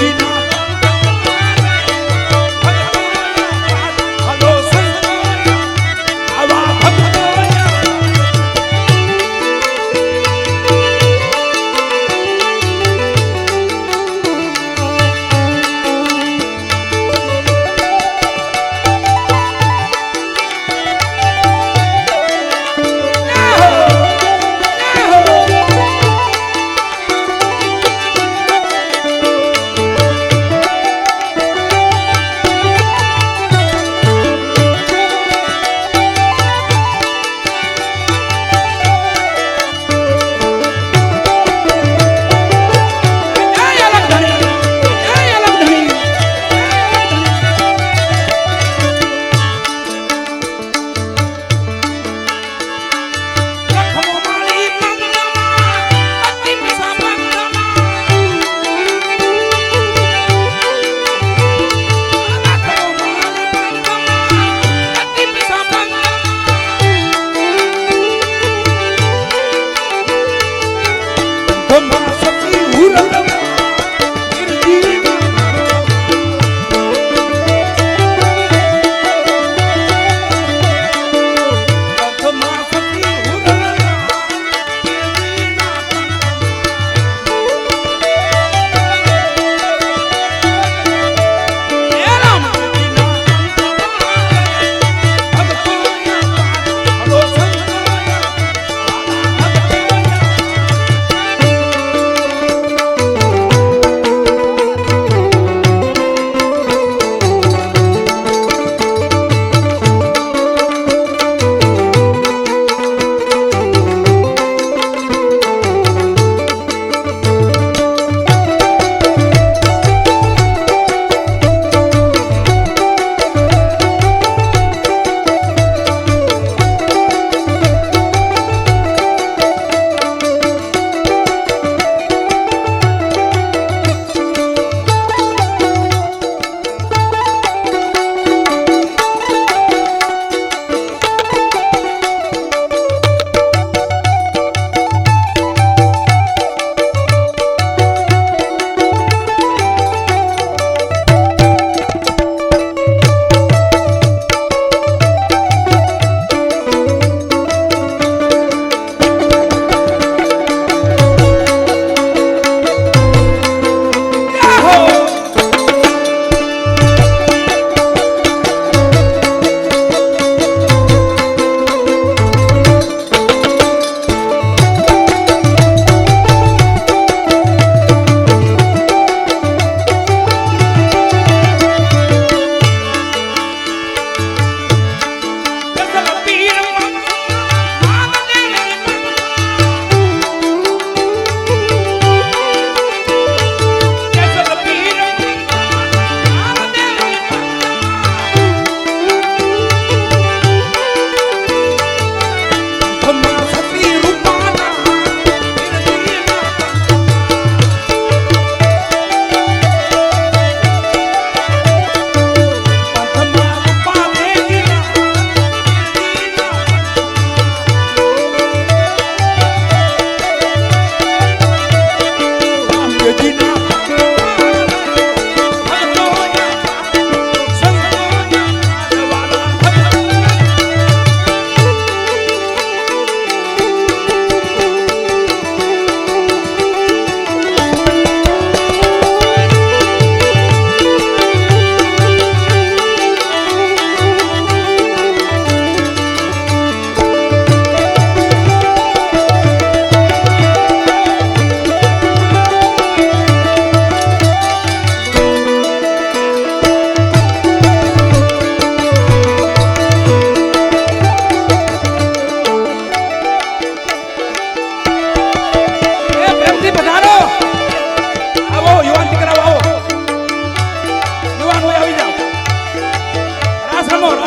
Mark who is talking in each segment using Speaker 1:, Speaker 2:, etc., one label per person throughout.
Speaker 1: y no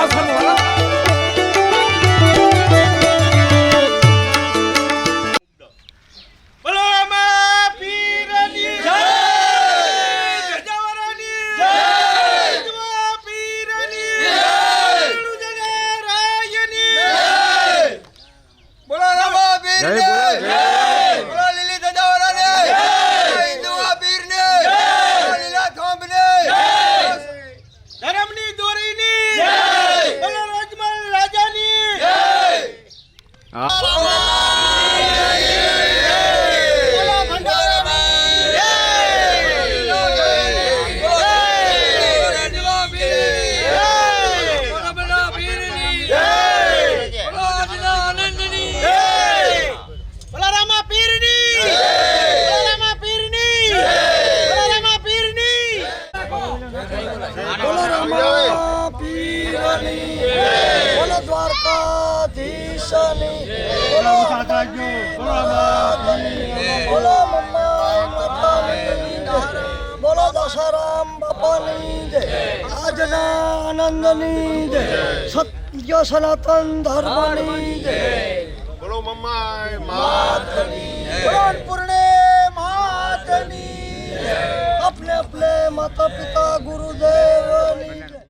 Speaker 1: nós, vamos lá. રાજનો બોલો બોલો દશારામ બાપાની જય. આજના આનંદની જય. સત્ય સનાતન ધર્મની જય.
Speaker 2: બોલો મમ્મા માતની બોલો
Speaker 1: પૂર્ણે માતની અપને અપને માતા પિતા ગુરુદેવની